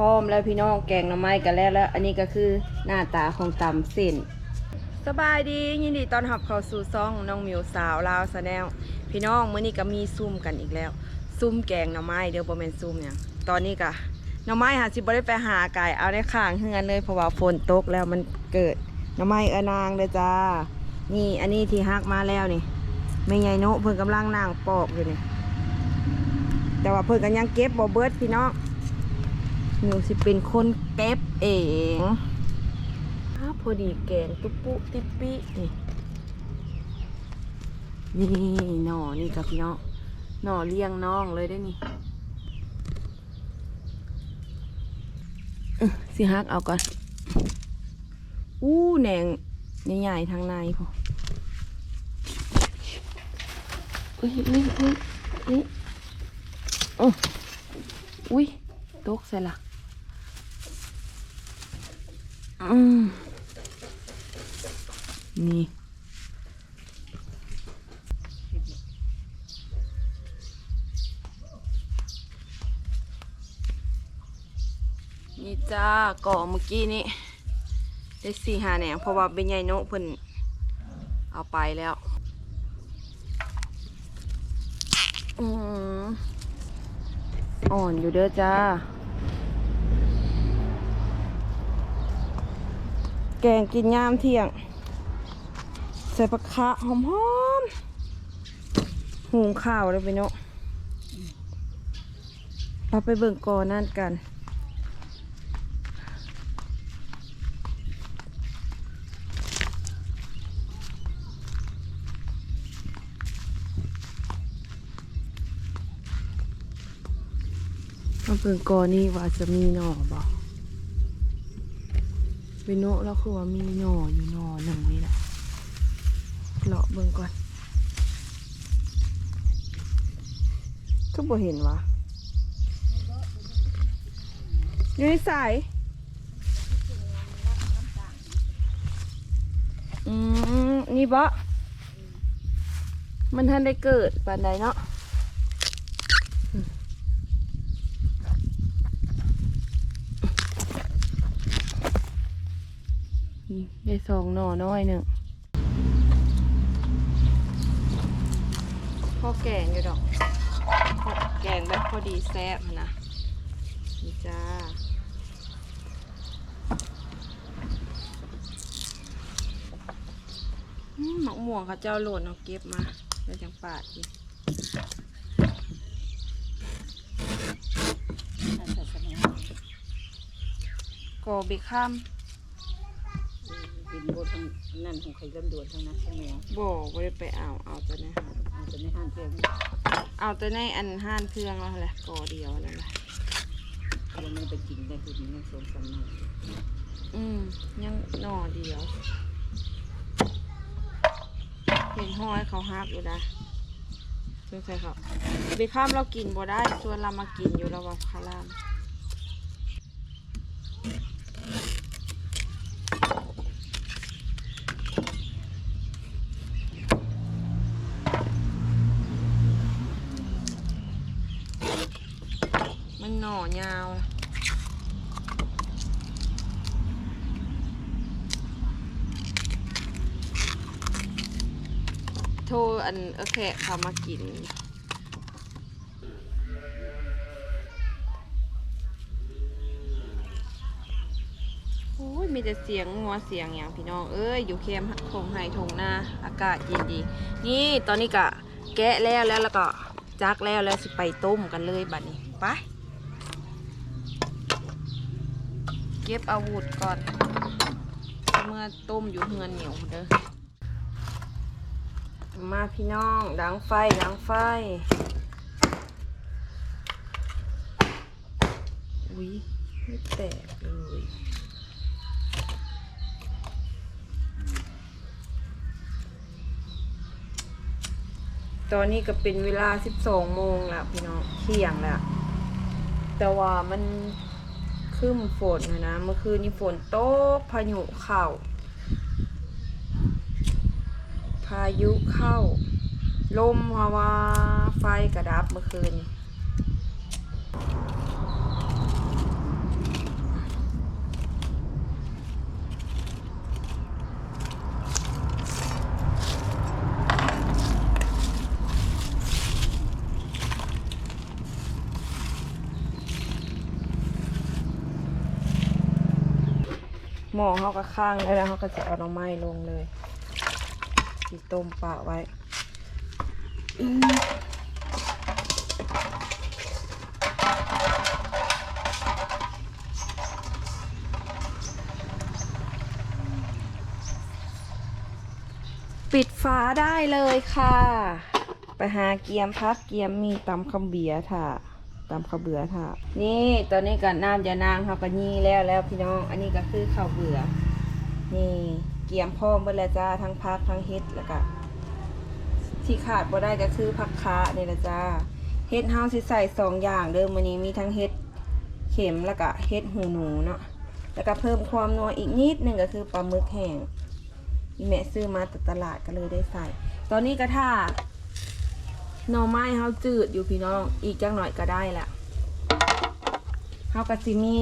ร้อมแล้วพี่น้องแกงหน่อไม้กันแล้วแล้ว อันนี้ก็คือหน้าตาของตำเส้นสบายดียินดีตอนรับเข้าสู่ซ่องน้องมิวสาวลาวสแนลพี่น้องมื้อนี้ก็มีซุ่มกันอีกแล้ว ซุ่มแกงหน่อไม้เดี๋ยวบ่แม่นซุ่มหยังตอนนี้ก็หน่อไม้หาสิบได้ไปหาไก่เอาในข้างเฮือนเลยเพราะว่าฝนตกแล้วมันเกิดหน่อไม้เอนางเลยจ้า นี่อันนี้ที่ฮักมาแล้วนี่แม่ใหญ่โนเพิ่นกำลังนั่งปอกอยู่นี่แต่ว่าเพิ่นก็ยังเก็บบ่เบิดพี่น้อง หนูสิเป็นคนเก็บเองอ้าพอดีแกงตุ๊ปุติปปินี่นี่หน่อนี่กับพี่น้องหน่อเลี้ยงน้องเลยได้นี่เอ้อสิฮักเอาก่อน อู้แหนงใหญ่ๆทางในพออุ้ยอุ้ยอุ้ยอุ้ยอุ้ยตกใส่ละ นี่นี่จ้าก่อเมื่อกี้นี้ได้สี่หาแหนงเพราะว่าเป็นใหญ่โนเพิ่นเอาไปแล้วอ่อนอยู่เด้อจ้า แกงกินยามเที่ยง ใส่ผักคะหอมๆหุงข้าวเลยไปเนาะเราไปเบิ่งกอนั่นกันมาเบิ่งกอนี่ว่าจะมีหน่อบ่ วโนแล้วคือว่ามีหน่ออยู่หน่อหนึ่งนี่แหละเลาะเบิ่งก่อนก็บ่เห็นวะอยู่ในสายอืมนี่บ่มันทันได้เกิดปานใดเนาะ ได้สองหน่อน้อยหนึ่งพ่อแกงอยู่ดอกพอแกงแบบพอดีแซ่บหั้นนะนี่จ้าอืมหมักม่วงเขาเจ้าโหลดเอาเก็บมาแล้วจังปาดอีกกอบิข้าม เป็นบทของนั่นของใครลำดวนทั้งนั้นใช่ไหมบ่บ่ได้ไปเอาเอาแต่ในห้านอาจจะในห้างเพียงเอาแต่ในอันห้านเครื่องแล้วแหละกอเดียวนั่นแหละเราไม่ไปกินได้คือมันสมสำนักอืมยังหน่อเดียว เห็นห้อยเขาฮักอยู่นะสงสัยเขาไปข้ามเรากินบ่ได้ชวนเรามากินอยู่แล้วว่าคารามมันหน่อ ยาว โทรอันโอเคเขามากินโอ้ยมีแต่เสียงงัวเสียงอย่างพี่น้องเอ้ยอยู่แคมทงไฮทงหน้าอากาศเย็นดี นี่ตอนนี้กะแกะแล้วแล้วแล้วก็จักแล้วแล้วสิไปต้มกันเลยบัดนี้ไป เก็บอาวุธก่อน เมื่อต้มอยู่เฮือนเหนียวเด้อ มาพี่น้องดังไฟดังไฟ อุ้ยไม่แตกเลยตอนนี้ก็เป็นเวลา 12 โมงแล้วพี่น้องเที่ยงแล้ว แต่ว่ามัน ครึ้มฝนนะนะ เมื่อคืนนี้ฝนตกพายุเข้าพายุเข้า ลมเพราะว่าไฟกระดับเมื่อคืนนี้ หม้อเขาก็ข้างแล้วแล้วเขาก็จะเอาน่อไม้ลงเลยสีต้มปะไว้ปิดฝาได้เลยค่ะ ไปหาเกียมพักเกียมมีตำคำเบียร์ค่ะ ตำข้าวเบื่อค่ะ นี่ตอนนี้ก็น้ำยานางเขาก็ยี่แล้วแล้วพี่น้อง อันนี้ก็คือข้าวเบื่อ นี่เกียมพร้อมเบล้วจ้าทั้งพักทั้งเฮ็ดแล้วก็ที่ขาดบ่ได้ก็คือผักคะนี่ละจ้าเฮ็ดเฮาสิใส่สองอย่างเดิมวันนี้มีทั้งเฮ็ดเข็มแล้วก็เฮ็ดหูหนูเนาะแล้วก็เพิ่มความนัวอีกนิดหนึงก็คือปลาหมึกแห้งอีแม่ซื้อมาจากตลาดก็เลยได้ใส่ ตอนนี้ก็ถ้า หน่อไม้เฮาจืดอยู่พี่น้อง อีกจังหน่อยก็ได้ละเฮาก็สิมี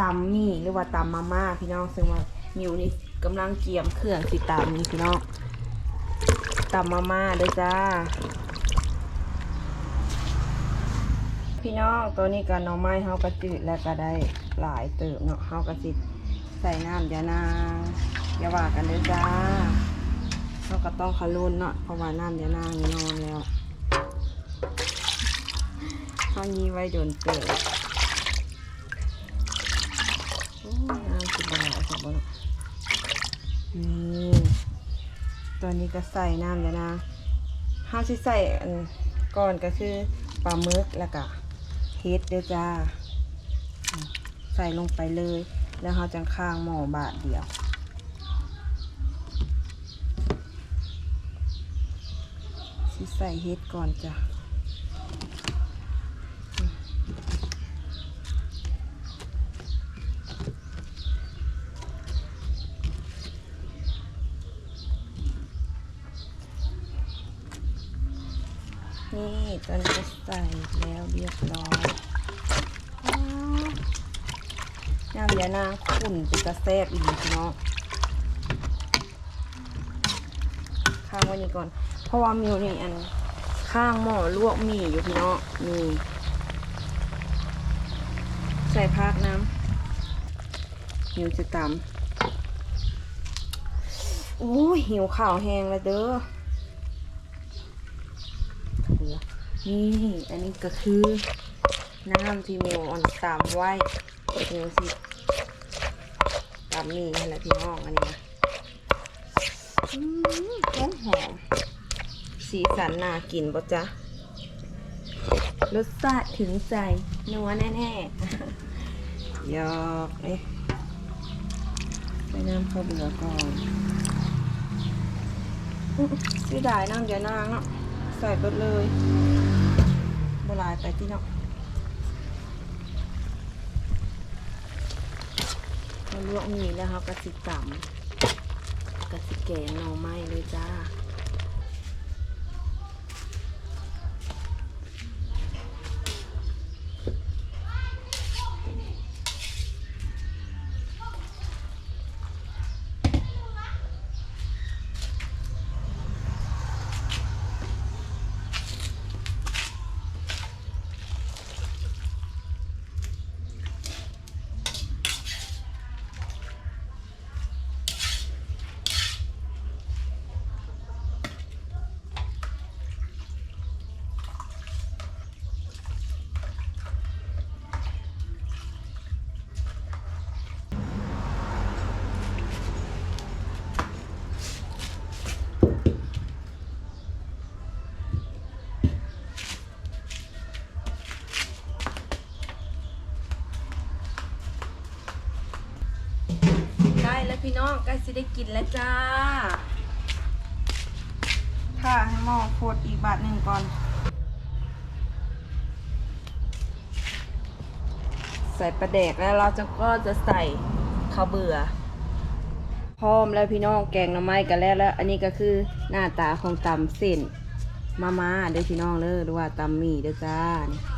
ตำหมี่หรือว่าตำมาม่าพี่น้องซึ่งว่ามิวนี่กำลังเกี่ยมเครื่องสิตำนี่พี่น้องตำมาม่าเด้วยจ้า พี่น้องตัวนี้ก็หน่อไม้เฮาก็จืดแล้วก็ได้หลายเติบเนาะเฮาก็สิใส่น้ำยานางอย่าว่ากันเด้อจ้า เราก็ต้องคารุนเนาะเพราะว่าน้ำจะนางนี่นอนแล้วเขายีไว้โดนเกิดโอ้น้ำสิบหลายสักบ่เนาะนี่ตอนนี้ก็ใส่น้ำจะนางห้าสิใส่อันก่อนก็คือปลาหมึกแล้วก็เฮ็ดเด้อจ้า ใส่ลงไปเลย แล้วเขาจังข้างหม้อบาทเดียว สิใส่เฮ็ดก่อนจ้ะนี่ตอนนี้ใส่แล้วเรียบร้อยอ้าวน้ำยานางขุ่นเป็นกระแซบอีกพี่น้อง ข้างไว้นี่ก่อน เพราะว่ามิวนี่อันข้างหม้อลวกมีอยู่พี่น้องนี่ใส่พักน้ำมิวจะตำโอ้หิวข่าวแห้งแล้วเด้อนี่อันนี้ก็คือน้ำที่มิวอ่อนตำไว้มิวสิตำหมี่นั่นแหละพี่น้องอันนี้นะ หอมหอม สีสันน่ากินปะจ๊ะ รสชาติถึงใจ นัวแน่ๆหยอกเอ๊ะใส่น้ำข้าวเบื่อก่อนอื้อเสียดายน้ำอย่านางเนาะใส่ไปเลยบหลายไปที่เนาะเราลวกหมีแล้วเขาก็สิตำ กะสิแกงหน่อไม้เลยจ้า ใกล้แล้วพี่น้องใกล้สิได้กินแล้วจ้า ถ้าให้หม้อโคตรอีกบาทหนึ่งก่อน ใส่ปลาแดกแล้วเราจะก็จะใส่ข้าวเบื่อ พร้อมแล้วพี่น้องแกงหน่อไม้กันแล้วแล้ว อันนี้ก็คือหน้าตาของตำเส้นมาม่าเด้อพี่น้องเด้อหรือว่าตำหมี่เด้อจ้านี่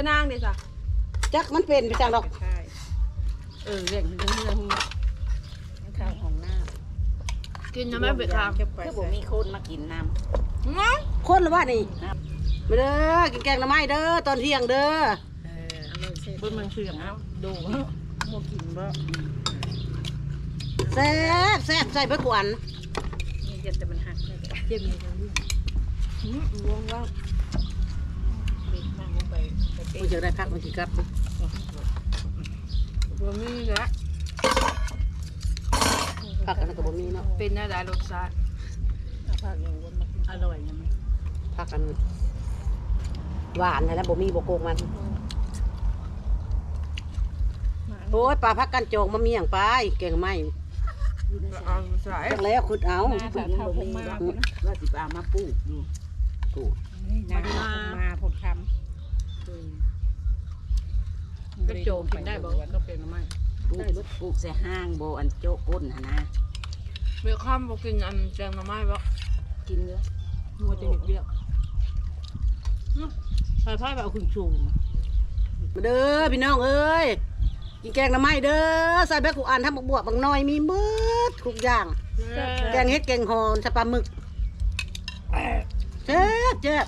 ก็นางดิจ้ะจักมันเป็นไปจังดอกใช่เออเรื่องเรื่องเรื่องมันข้าวของน้กินำน้ำไม่เบ็ดคามคือผมมีคนมากินน้ำง้อคนละว่านี่มาเด้อกินแกงหน่อไม้เด้อตอนเที่ยงเด้อเออเอาเลยเสร็จเบิ่งมันเสื่อมเอาดูโมกินบ่แซ่บแซ่บใส่เบิดกวนนี่จะแต่มันหักเลยเจ็บมีทั้งลูกวงว่าง เด็กนั่งลงไป ไปเตะมันจะได้พักมันกี่กับบะมี่ละพักกันนก็บ่มีเนาะเป็นอะไรรสชาติเอาผักอย่างวนมากินอร่อยนะมันพักกันหวานนะแล้วบ่มีบ่โกงมันโอ้ยปลาพักกันโจงมาเมียงไปแกงหน่อไม้เอาใส่จักแล้วขุดเอามาถ้าเท่าพงมาว่าสิบอามาปลูกอยู่กูนามาผลคำ ก็โจกินได้บอกว่าก็เป็นไม้ปลูกปลูกใส่ห้างโบอันโจก้นหนนะเบ็ดข้ามบอกกินอันแกงหน่อไม้บ่กินเนื้อมัวจะเห็ดเรียกใส่ผ้าแบบคุณชูงมาเด้อพี่น้องเอ้ยกินแกงหน่อไม้เด้อใส่แบกกูอ่านทำบักบวบบางน้อยมีหมืดทุกอย่าง แกงเฮ็ดแกงหอนสปลาหมึกเจ๊บเจ๊บ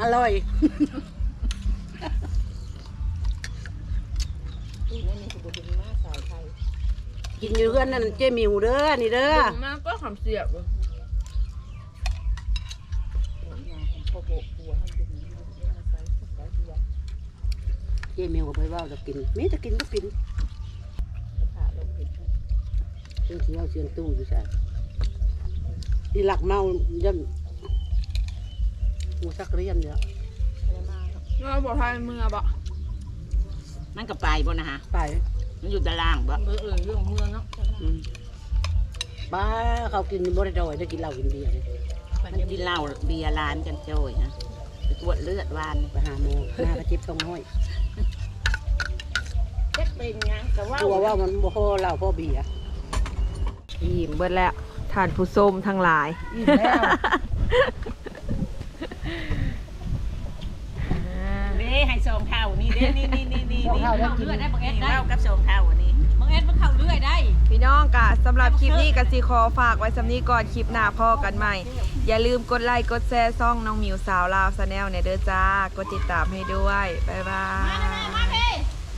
อร่อยนี่นี่คือบุญมาสาวไทยกินอยู่เพื่อนนั่นเจ๊หมิวเด้อนี่เด้อมันก็ขำเสียบงานของพ่อโบปัวให้เป็นมาใส่ใส่ตัวเจ๊หมิวก็ไปเว่าจะกินมีจะกินก็กินผ่าลงผิดซึ่งที่เอาเชียงตู้อยู่ใช่ที่หลักเมาย่ำ หมูสักเรียมเดียวเราบอกไทยเมือบ่มันก็ไปบ่นะฮะ ไปมันอยู่ตารางบ่เออเออเรื่องเมืองเนาะอืมป้าเขากินบริดอยได้กินเหล้ากินเบียร์เลยมันกินเหล้าเบียร์ร้านกันโจยฮะไปตรวจเลือดวานไปหาโมหน้ากระจิบตรงห้อยเช็คเป็นยังแต่ว่าตัวว่ามันบ่พอเหล้าพอเบียร์อิ่มเบิดแล้วทานผู้ส้มทั้งหลายอิ่มแล้ว เด้ให้สองเท่านี่เด้นี่นี่นี่นี่นี่เข้าเลือดได้บังเอ็ดได้เล่ากับสองเท่าอันนี้บังเอ็ดมันเข้าเลือดได้ พี่น้องกะสำหรับคลิปนี้กะสิขอฝากไว้สำนี้ก่อนคลิปหน้าพ่อกันใหม่ อย่าลืมกดไลค์กดแชร์ซ่องน้องหมิวสาวลาวสแนลเนี่ยเด้อจ้ากดติดตามให้ด้วย บ๊ายบาย